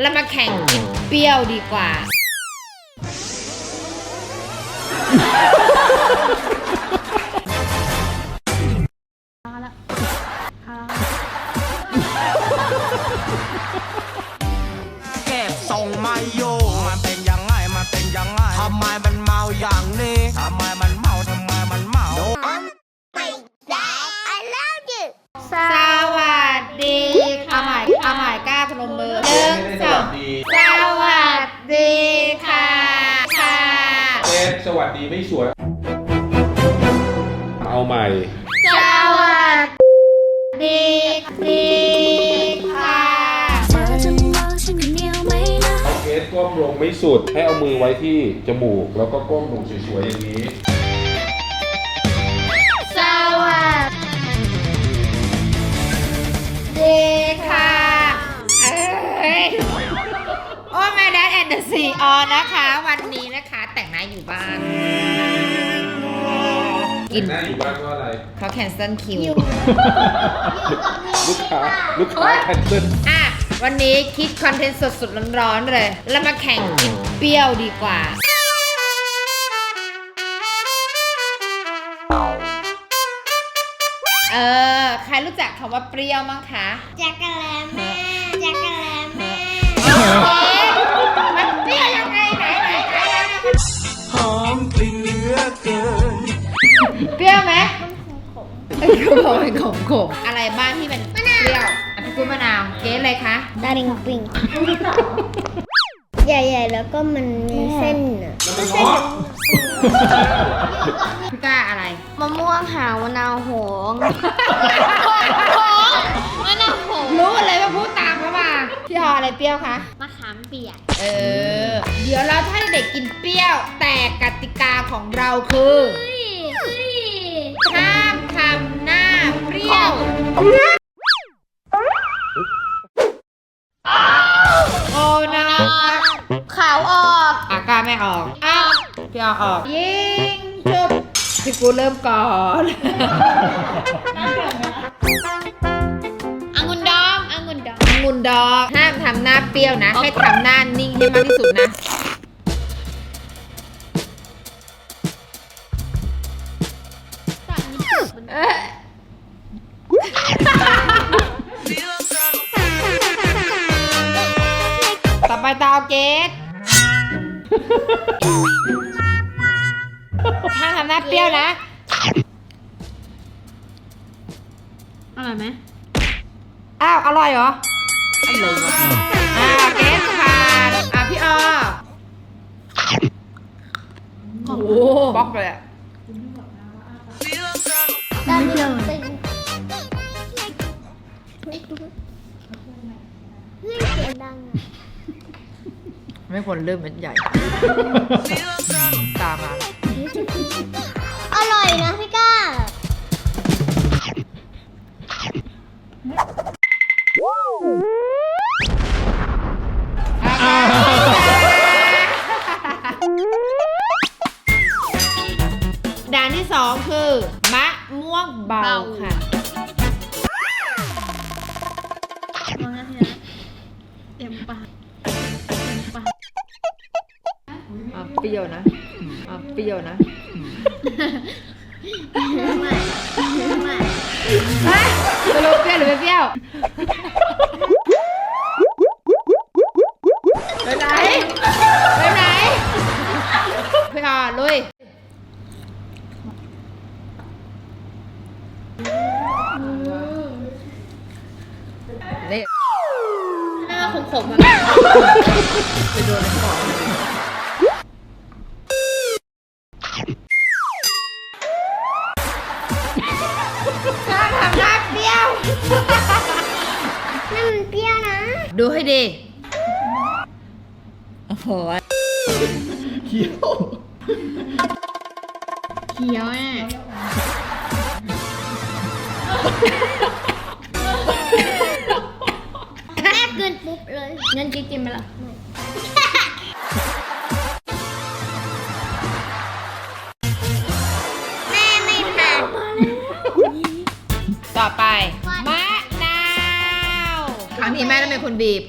แล้วมาแข่งกินเปรี้ยวดีกว่า เก็บส่งมาอยู่มันเป็นยังไงมันเป็นยังไงทำไม วัสดีไม่สวย เอาใหม่ สวัสดีดีค่ะเธอจะมองฉันคนเดียวไหมนะเอาเอสก้มลงไม่สุด ให้เอามือไว้ที่จมูก แล้วก็ก้มลงสวยๆอย่างนี้ สวัสดีค่ะเอ้ยโอ้แม่แดนแอนเดอร์ซีออนนะคะ วันนี้ อยู่บ้าน กิน หน้าอยู่บ้านเพราะอะไรเขาแคนเซิลคิวลูกค้าลูกค้าแคนเซิลอะ วันนี้คิดคอนเทนต์สดๆร้อนๆเลย แล้วมาแข่งกินเปรี้ยวดีกว่า เออ ใครรู้จักคำว่าเปรี้ยวมั้งคะ จักรแลแม่จักรแลแม่ เขาบอกเป็นขมขมๆอะไรบ้างที่เป็นเปรี้ยวอะพี่กุ้งมะนาว เก๊อะไรคะ ดาริงปิงใหญ่ๆ แล้วก็มันมีเส้นอะแล้วมันเงาะพี่ก้าอะไร มะม่วงหาวมะนาวโหงมะนาวโหงรู้เลยว่าพูดตามเขามาพี่ฮออะไรเปรี้ยวคะ มะขามเปียก เออ เดี๋ยวเราถ้าเด็กกินเปรี้ยว แต่กติกาของเราคือห้า โอ้นะขาวออกอากาไม่ออกอ้าวพี่เอาออก ยิงจุบพี่กูเริ่มก่อนองุ่นดององุ่นดององุ่นดอกห้ามทำหน้าเปรี้ยวนะ ให้ทำหน้านิ่งให้มากที่สุดนะ ห้ามทำหน้าเปรี้ยวนะ อร่อยไหมอ้าว อร่อยเหรออร่อยวะอ่าเกสผ่านอะพี่ออโอ้โหบล็อกเลยอะดาริงปิงเฮ้ยเสียงดังอะ ไม่ควรเริ่มมันใหญ่ ตามมา อร่อยนะพี่ก้า ด่านที่สองคือ มะม่วงเบาเบา ค่ะเต็มปาก เปรี้ยวนะอะเปรี้ยวนะไม่ไม่เฮ้ยจะรู้เปรี้ยวหรือไม่เปรี้ยว ดูให้ดี โอ้โหเขียวแม่แม่กินปุ๊บเลยงั้นกิ๊กกินไปละี้แม่ต้องเป็นคนบีบ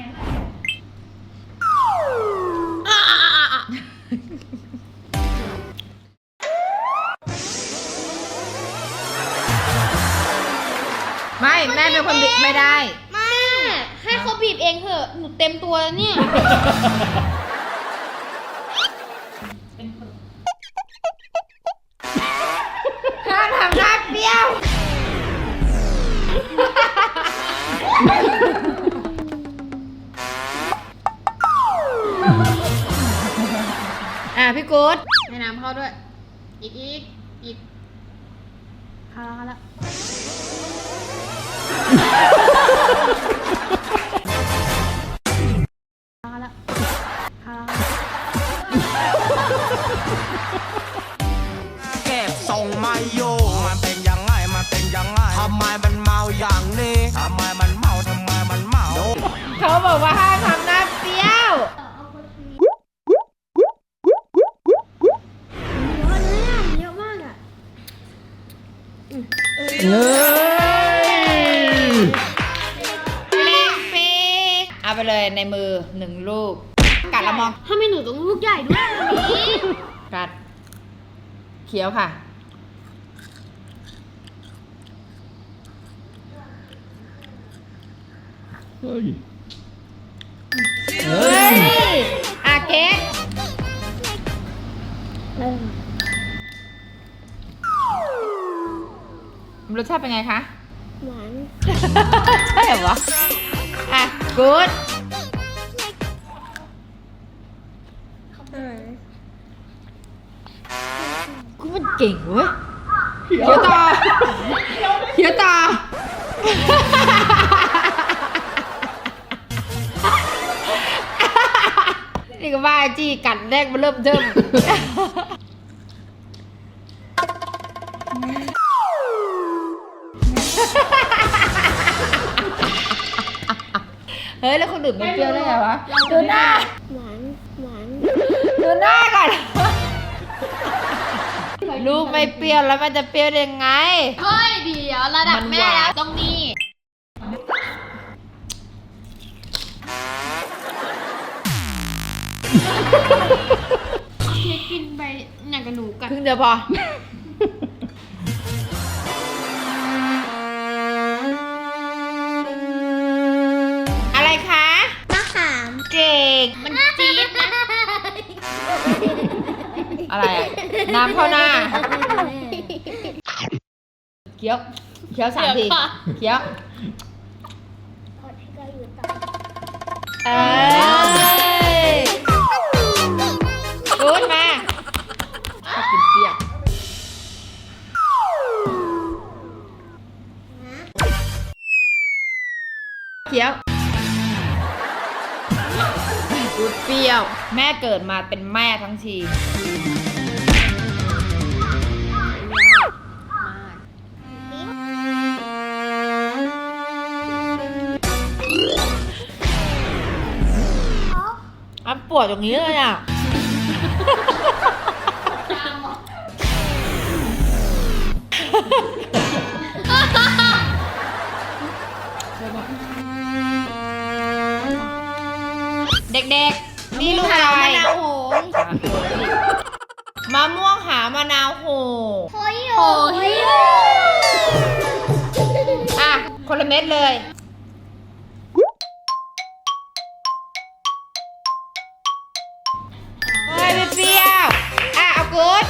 ไม่แม่เป็นคนบีบไม่ได้ แม่ ให้เขาบีบเองเถอะ หนูเต็มตัวแล้วเนี่ย กู๊ดให้น้ำเข้าด้วย อีกอีกอีกเข้าแล้วเข้าแล้วเข้าแล้วเข้าแล้วเก็บส่งมาโยมันเป็นยังไงมันเป็นยังไงทำไมมันเมาอย่างนี้ทำไมมัน เล็กปีกเอาไปเลยในมือหนึ่งลูก กัดแล้วมองทำไมหนูต้องลูกใหญ่ด้วยวันนี้กัดเคี้ยวค่ะ เฮ้ยเฮ้ สชาติเป็นไงคะ หวาน ใช่เหรอวะอะกูดกูมันเก่งเว้ยเขียวต่อเขียวต่อนี่ก็ว่าจี้กัดแรกมาเริ่มเทิม เฮ้ย แล้วคนอื่นไม่เปรี้ยวได้ไงวะดูหน้าหวานหวานดูหน้าก่อนลูกไม่เปรี้ยวแล้วมันจะเปรี้ยวได้ยังไง เฮ้ยเดี๋ยวระดับมันแม่หวานแล้วต้องนี่เค้กกินไปอย่างกับหนูกัดครึ่งเดียวพอ อะไรอะน้ำเข้าหน้า เคี้ยว เคี้ยวสามทีเคี้ยวเอ้ยกูดมาชอบกินเปรี้ยวเคี้ยวูดเปรี้ยว แม่เกิดมาเป็นแม่ทั้งทีอันปวดตรงนี้เลยอะ เด็กๆ นี่ลูกอะไรมะนาวโหงมะม่วงหามะนาวโหโอ้ยโอ้ยอะ คนละเม็ดเลยเฮ้ยไม่เปรี้ยว อะ เอากูด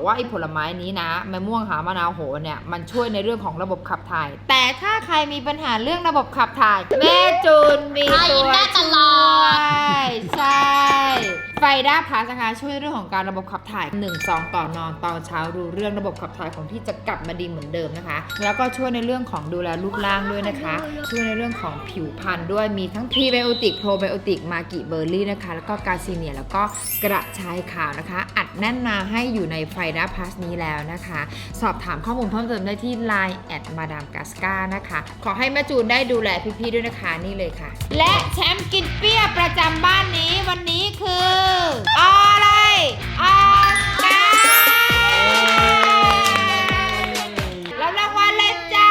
บอกว่าไอ้ผลไม้นี้นะมะม่วงหามะนาวโหเนี่ยมันช่วยในเรื่องของระบบขับถ่าย แต่ถ้าใครมีปัญหาเรื่องระบบขับถ่าย แม่จูนมีทาตัยิ้มวได้ตลอดใช่ใช่ ไฟด้าพาสนะคะช่วยเรื่องของการระบบขับถ่าย 1 2 ต่อนอนตอนเช้ารู้เรื่องระบบขับถ่ายของที่จะกลับมาดีเหมือนเดิมนะคะ แล้วก็ช่วยในเรื่องของดูแลรูปร่างด้วยนะคะ ช่วยในเรื่องของผิวพรรณด้วยมีทั้งพรีไบโอติกโปรไบโอติกมากิเบอร์รี่นะคะ แล้วก็กาซีเนียแล้วก็กระชายขาวนะคะ อัดแน่นมาให้อยู่ในไฟด้าพาสนี้แล้วนะคะ สอบถามข้อมูลเพิ่มเติมได้ที่ Line แอดมาดามกัสกานะคะ ขอให้แม่จูนได้ดูแลพี่ๆด้วยนะคะนี่เลยค่ะ และแชมป์กินเปรี้ยวประจำบ้านนี้วันนี้คือออะไรออการรับรางวัลเลยจ้า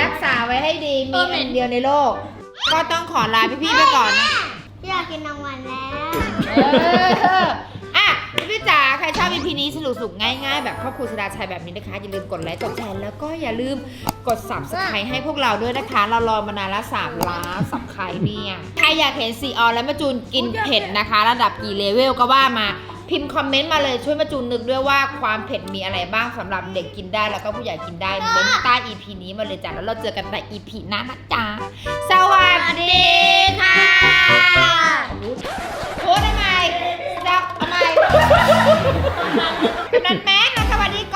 รักษาไว้ให้ดี มีอันเดียวในโลก ก็ต้องขอลาพี่ๆไปก่อนนะพี่อยากกินรางวัลแล้ว เอออะ พี่จ๋าใครชอบ EP นี้สนุกสุขง่ายๆ แบบครอบครัวสดาชัยแบบนี้นะคะ อย่าลืมกดไลค์กดแชร์แล้วก็อย่าลืมกด subscribe ให้พวกเราด้วยนะคะ เรารอมานานละ3ล้านสับใครเนี่ยใครอยากเห็นซีออนและม่จูนกินเผ็ดนะคะ ระดับกี่เลเวลก็ว่ามาพิมพ์คอมเมนต์มาเลยช่วยม่จูนนึกด้วยว่าความเผ็ดมีอะไรบ้างสำหรับเด็กกินได้แล้วก็ผู้ใหญ่กินได้เม้นใต้ EP นี้มาเลยจ้ะแล้วเราเจอกันแต่ EP หน้านะจ๊ะสวัสดีค่ะ ¡Ay, no, cabalico!